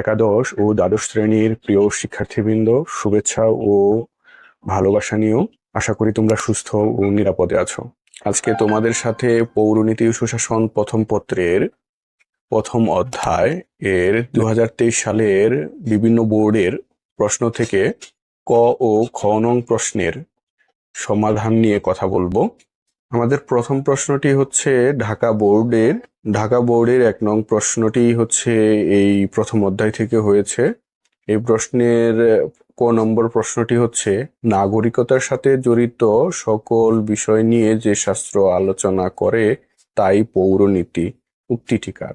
একাদশ ও দ্বাদশ শ্রেণির প্রিয় শিক্ষার্থীবৃন্দ, শুভেচ্ছা ও ভালোবাসা নিয়েও আশা করি তোমরা সুস্থ ও নিরাপদে আছো। আজকে তোমাদের সাথে পৌরনীতি সুশাসন প্রথম পত্রের প্রথম অধ্যায় এর দু হাজার তেইশ সালের বিভিন্ন বোর্ডের প্রশ্ন থেকে ক ও খ নং প্রশ্নের সমাধান নিয়ে কথা বলব। আমাদের প্রথম প্রশ্নটি হচ্ছে ঢাকা বোর্ডের ঢাকা বোর্ডের এক নং প্রশ্নটি হচ্ছে এই প্রথম অধ্যায় থেকে হয়েছে। এই প্রশ্নের ক নম্বর প্রশ্নটি হচ্ছে, নাগরিকতার সাথে জড়িত সকল বিষয় নিয়ে যে শাস্ত্র আলোচনা করে তাই পৌরনীতি। উক্তিটিকার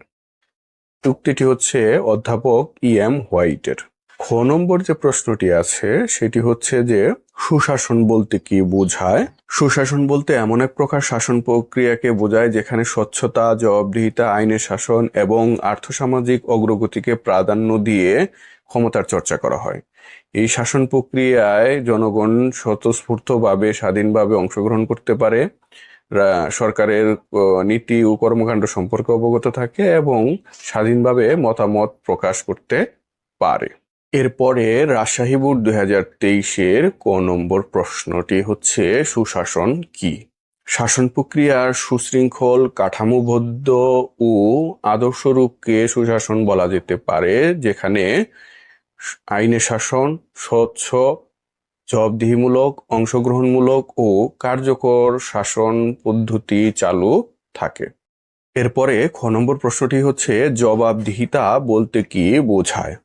উক্তিটি হচ্ছে অধ্যাপক ই এম হোয়াইটের। খ নম্বর যে প্রশ্নটি আছে, সেটি হচ্ছে যে সুশাসন বলতে কি বোঝায়? সুশাসন বলতে এমন এক প্রকার শাসন প্রক্রিয়াকে বোঝায় যেখানে স্বচ্ছতা, জবাবদিহিতা, আইনের শাসন এবং আর্থসামাজিক অগ্রগতিকে প্রাধান্য দিয়ে ক্ষমতার চর্চা করা হয়। এই শাসন প্রক্রিয়ায় জনগণ স্বতঃস্ফূর্তভাবে, স্বাধীনভাবে অংশগ্রহণ করতে পারে। সরকারের নীতি ও কর্মকাণ্ড সম্পর্কে অবগত থাকে এবং স্বাধীনভাবে মতামত প্রকাশ করতে পারে। এরপরে রাজশাহী বোর্ড দুই হাজার তেইশের ক নম্বর প্রশ্নটি হচ্ছে, সুশাসন কি? শাসন প্রক্রিয়ার সুশৃঙ্খল কাঠামোবদ্ধ ও আদর্শরূপকে সুশাসন বলা যেতে পারে, যেখানে আইনের শাসন, স্বচ্ছ, জবাবদিহিমূলক, অংশগ্রহণমূলক ও কার্যকর শাসন পদ্ধতি চালু থাকে। এরপরে খ নম্বর প্রশ্নটি হচ্ছে, জবাবদিহিতা বলতে কি বোঝায়?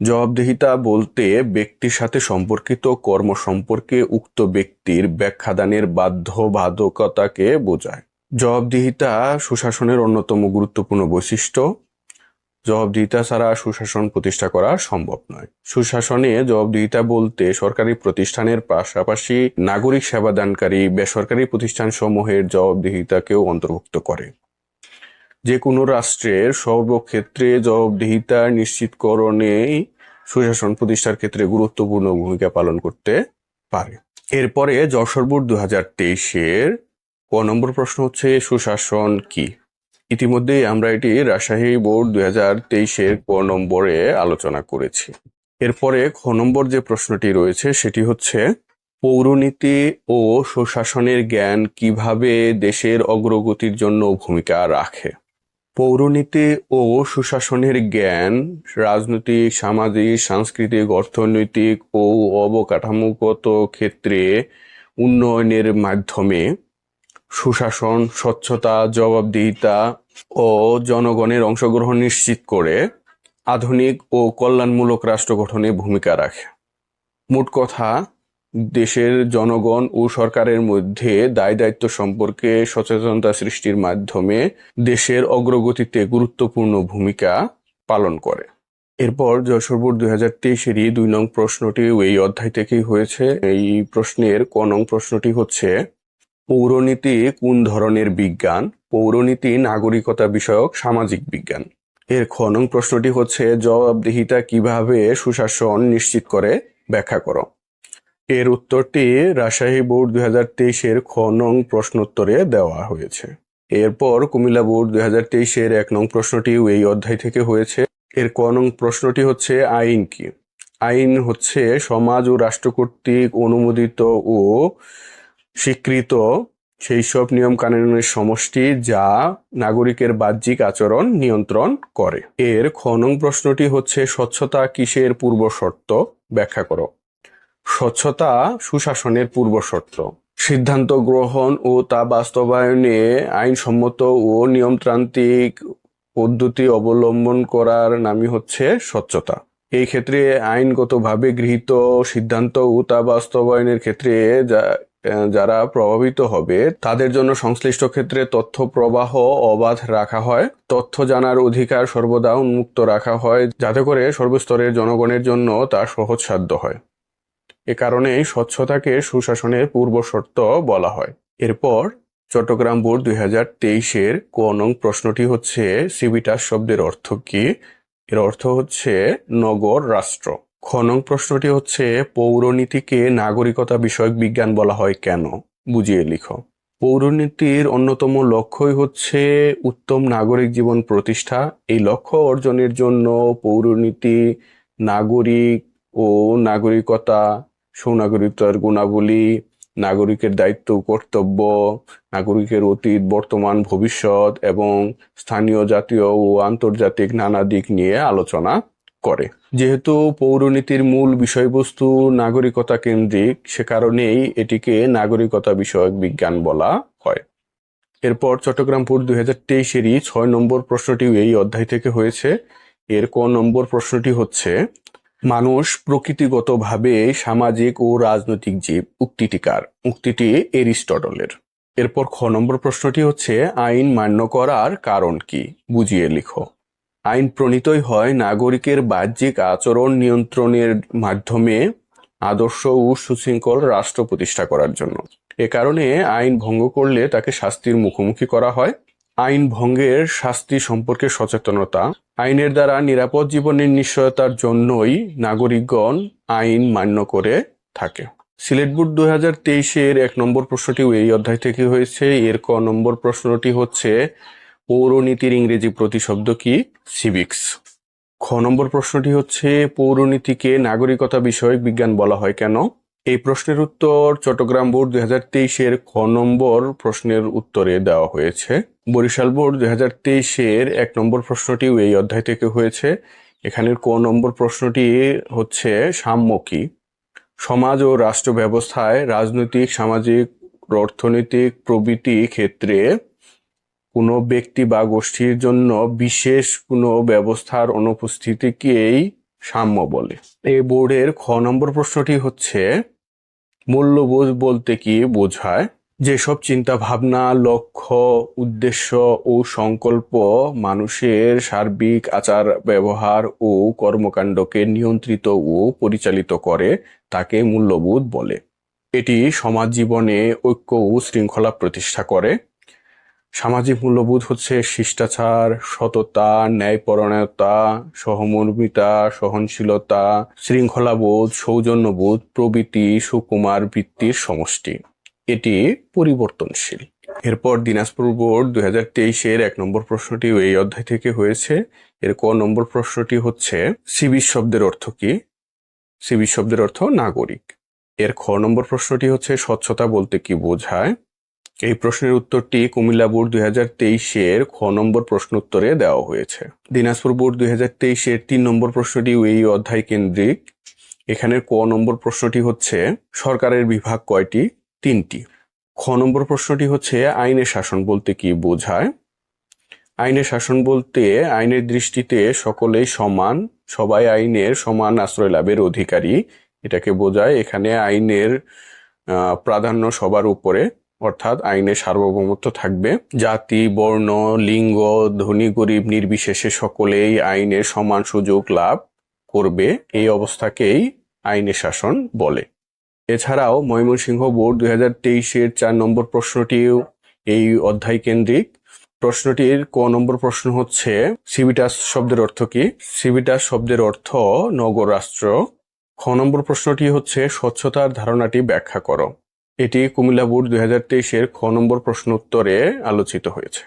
জবাবদিহিতা বলতে ব্যক্তির সাথে সম্পর্কিত কর্ম সম্পর্কে উক্ত ব্যক্তির ব্যাখ্যাদানের বাধ্যবাধকতাকে বোঝায়। জবাবদিহিতা সুশাসনের অন্যতম গুরুত্বপূর্ণ বৈশিষ্ট্য। জবাবদিহিতা ছাড়া সুশাসন প্রতিষ্ঠা করা সম্ভব নয়। সুশাসনে জবাবদিহিতা বলতে সরকারি প্রতিষ্ঠানের পাশাপাশি নাগরিক সেবাদানকারী বেসরকারি প্রতিষ্ঠান সমূহের জবাবদিহিতাকেও অন্তর্ভুক্ত করে। যে কোনো রাষ্ট্রের সর্বক্ষেত্রে জবাবদিহিতা নিশ্চিতকরণে সুশাসন প্রতিষ্ঠার ক্ষেত্রে গুরুত্বপূর্ণ ভূমিকা পালন করতে পারে। এরপরে যশোর বোর্ড দু হাজার তেইশের ক নম্বর প্রশ্ন হচ্ছে, সুশাসন কি? ইতিমধ্যে আমরা এটি রাজশাহী বোর্ড দুই হাজার তেইশের ক নম্বরে আলোচনা করেছি। এরপরে খ নম্বর যে প্রশ্নটি রয়েছে, সেটি হচ্ছে, পৌরনীতি ও সুশাসনের জ্ঞান কীভাবে দেশের অগ্রগতির জন্য ভূমিকা রাখে? পৌরনীতি ও সুশাসনের জ্ঞান রাজনৈতিক সামাজিক, সাংস্কৃতিক, অর্থনৈতিক ও অবকাঠামোগত ক্ষেত্রে উন্নয়নের মাধ্যমে সুশাসন, স্বচ্ছতা, জবাবদিহিতা ও জনগণের অংশগ্রহণ নিশ্চিত করে আধুনিক ও কল্যাণমূলক রাষ্ট্র গঠনে ভূমিকা রাখে। মোট কথা দেশের জনগণ ও সরকারের মধ্যে দায় দায়িত্ব সম্পর্কে সচেতনতা সৃষ্টির মাধ্যমে দেশের অগ্রগতিতে গুরুত্বপূর্ণ ভূমিকা পালন করে। এরপর যশোর বোর্ড দুই হাজার তেইশেরই দুই নং প্রশ্নটি এই অধ্যায় থেকেই হয়েছে। এই প্রশ্নের ক নং প্রশ্নটি হচ্ছে, পৌরনীতি কোন ধরনের বিজ্ঞান? পৌরনীতি নাগরিকতা বিষয়ক সামাজিক বিজ্ঞান। এর খ নং প্রশ্নটি হচ্ছে, জবাবদিহিতা কীভাবে সুশাসন নিশ্চিত করে? ব্যাখ্যা করো। এর উত্তরটি রাজশাহী বোর্ড দুই হাজার তেইশের খ নং প্রশ্নোত্তরে দেওয়া হয়েছে। এরপর কুমিল্লা বোর্ড দুই হাজার তেইশের এক নং প্রশ্নটিও এই অধ্যায় থেকে হয়েছে। এর ক নং প্রশ্নটি হচ্ছে, আইন কি? আইন হচ্ছে সমাজ ও রাষ্ট্র কর্তৃক অনুমোদিত ও স্বীকৃত সেই সব নিয়ম কানুনের সমষ্টি যা নাগরিকের বাহ্যিক আচরণ নিয়ন্ত্রণ করে। এর খ নং প্রশ্নটি হচ্ছে, স্বচ্ছতা কিসের পূর্ব শর্ত ব্যাখ্যা করো। স্বচ্ছতা সুশাসনের পূর্ব শর্ত সিদ্ধান্ত গ্রহণ ও তা বাস্তবায়নে আইনসম্মত ও নিয়মতান্ত্রিক পদ্ধতি অবলম্বন করার নামই হচ্ছে স্বচ্ছতা। এই ক্ষেত্রে আইনগতভাবে গৃহীত সিদ্ধান্ত ও তা বাস্তবায়নের ক্ষেত্রে যারা প্রভাবিত হবে, তাদের জন্য সংশ্লিষ্ট ক্ষেত্রে তথ্য প্রবাহ অবাধ রাখা হয়। তথ্য জানার অধিকার সর্বদা উন্মুক্ত রাখা হয়, যাতে করে সর্বস্তরের জনগণের জন্য তা সহজসাধ্য হয়। এ কারণেই স্বচ্ছতাকে সুশাসনের পূর্ব শর্ত বলা হয়। এরপর চট্টগ্রাম বোর্ড দুই হাজার তেইশের ক নং প্রশ্নটি হচ্ছে, সিভিটাস শব্দের অর্থ কি? এর অর্থ হচ্ছে, নগর রাষ্ট্র। খ নং প্রশ্নটি হচ্ছে, পৌরনীতিকে নাগরিকতা বিষয়ক বিজ্ঞান বলা হয় কেন? বুঝিয়ে লিখো। পৌরনীতির অন্যতম লক্ষ্যই হচ্ছে, উত্তম নাগরিক জীবন প্রতিষ্ঠা। এই লক্ষ্য অর্জনের জন্য পৌরনীতি, নাগরিক ও নাগরিকতা সুনাগরিকতার গুণাবলী, নাগরিকের দায়িত্ব, কর্তব্য, নাগরিকের অতীত, বর্তমান, ভবিষ্যৎ এবং স্থানীয় জাতীয় ও আন্তর্জাতিক নানা দিক নিয়ে আলোচনা করে। যেহেতু পৌরনীতির মূল বিষয়বস্তু নাগরিকতা কেন্দ্রিক, সে কারণেই এটিকে নাগরিকতা বিষয়ক বিজ্ঞান বলা হয়। এরপর চট্টগ্রাম বোর্ড দুই হাজার তেইশেরই ছয় নম্বর প্রশ্নটিও এই অধ্যায় থেকে হয়েছে। এর ক নম্বর প্রশ্নটি হচ্ছে মানুষ প্রকৃতিগতভাবে সামাজিক ও রাজনৈতিক জীব উক্তিটিকার, উক্তিটি এরিস্টটলের। এরপর খ নম্বর প্রশ্নটি হচ্ছে, আইন মান্য করার কারণ কি? বুঝিয়ে লিখো। আইন প্রণীতই হয় নাগরিকের বাহ্যিক আচরণ নিয়ন্ত্রণের মাধ্যমে আদর্শ ও সুশৃঙ্খল রাষ্ট্র প্রতিষ্ঠা করার জন্য। এ কারণে আইন ভঙ্গ করলে তাকে শাস্তির মুখোমুখি করা হয়। আইন ভঙ্গের শাস্তি সম্পর্কে সচেতনতা। আইনের দ্বারা নিরাপদ জীবনের নিশ্চয়তার জন্যই নাগরিকগণ আইন মান্য করে থাকে। সিলেট বোর্ড দুই হাজার তেইশের এক নম্বর প্রশ্নটিও এই অধ্যায় থেকে হয়েছে। এর ক নম্বর প্রশ্নটি হচ্ছে, পৌরনীতির ইংরেজি প্রতিশব্দ কি? সিভিক্স। খ নম্বর প্রশ্নটি হচ্ছে, পৌরনীতিকে নাগরিকতা বিষয়ক বিজ্ঞান বলা হয় কেন? এই প্রশ্নের উত্তর চট্টগ্রাম বোর্ড দুই হাজার তেইশের খ নম্বর প্রশ্নের উত্তরে দেওয়া হয়েছে। বরিশাল বোর্ড দুই হাজার তেইশের এক নম্বর প্রশ্নটিও এই অধ্যায় থেকে হয়েছে। এখানের ক নম্বর প্রশ্নটি হচ্ছে সাম্য কি সমাজ ও রাষ্ট্র ব্যবস্থায় রাজনৈতিক, সামাজিক, অর্থনৈতিক প্রভৃতি ক্ষেত্রে কোনো ব্যক্তি বা গোষ্ঠীর জন্য বিশেষ কোনো ব্যবস্থার অনুপস্থিতিকেই সাম্য বলে। এই বোর্ডের খ নম্বর প্রশ্নটি হচ্ছে, মূল্যবোধ বলতে কি বোঝায়? যেসব চিন্তা ভাবনা, লক্ষ্য, উদ্দেশ্য ও সংকল্প মানুষের সার্বিক আচার ব্যবহার ও কর্মকাণ্ডকে নিয়ন্ত্রিত ও পরিচালিত করে, তাকে মূল্যবোধ বলে। এটি সমাজ জীবনে ঐক্য ও শৃঙ্খলা প্রতিষ্ঠা করে। সামাজিক মূল্যবোধ হচ্ছে শিষ্টাচার, সততা, ন্যায়পরায়ণতা, সহমর্মিতা, সহনশীলতা, শৃঙ্খলাবোধ, সৌজন্যবোধ প্রভৃতি সুকুমার বৃত্তির সমষ্টি। এটি পরিবর্তনশীল। এরপর দিনাজপুর বোর্ড দুই হাজার তেইশের এক নম্বর প্রশ্নটি এই অধ্যায় থেকে হয়েছে। এর ক নম্বর প্রশ্নটি হচ্ছে সিভিল শব্দের অর্থ কি? সিভিল শব্দের অর্থ নাগরিক। এর খ নম্বর প্রশ্নটি হচ্ছে, স্বচ্ছতা বলতে কি বোঝায়? এই প্রশ্নের উত্তরটি কুমিল্লা বোর্ড দুই হাজার তেইশের খ নম্বর প্রশ্ন উত্তরে দেওয়া হয়েছে। দিনাজপুর বোর্ড দুই হাজার তেইশের তিন নম্বর প্রশ্নটি এই অধ্যায় কেন্দ্রিক। এখানের ক নম্বর প্রশ্নটি হচ্ছে, সরকারের বিভাগ কয়টি? তিনটি। খ নম্বর প্রশ্নটি হচ্ছে, আইনের শাসন বলতে কি বোঝায়? আইনের শাসন বলতে আইনের দৃষ্টিতে সকলেই সমান, সবাই আইনের সমান আশ্রয় লাভের অধিকারী। এটাকে বোঝায় এখানে আইনের প্রাধান্য সবার উপরে, অর্থাৎ আইনের সার্বভৌমত্ব থাকবে। জাতি, বর্ণ, লিঙ্গ, ধনী, গরিব, নির্বিশেষে সকলেই আইনের সমান সুযোগ লাভ করবে। এই অবস্থাকেই আইনের শাসন বলে। এছাড়াও ময়মনসিংহ বোর্ড দুই হাজার তেইশের চার নম্বর প্রশ্নটিও এই অধ্যায় কেন্দ্রিক। প্রশ্নটির ক নম্বর প্রশ্ন হচ্ছে, সিভিটাস শব্দের অর্থ কি? সিভিটাস শব্দের অর্থ নগরাষ্ট্র খ নম্বর প্রশ্নটি হচ্ছে, স্বচ্ছতার ধারণাটি ব্যাখ্যা করো। এটি কুমিল্লা বোর্ড দুই হাজার তেইশের খ নম্বর প্রশ্ন উত্তরে আলোচিত হয়েছে।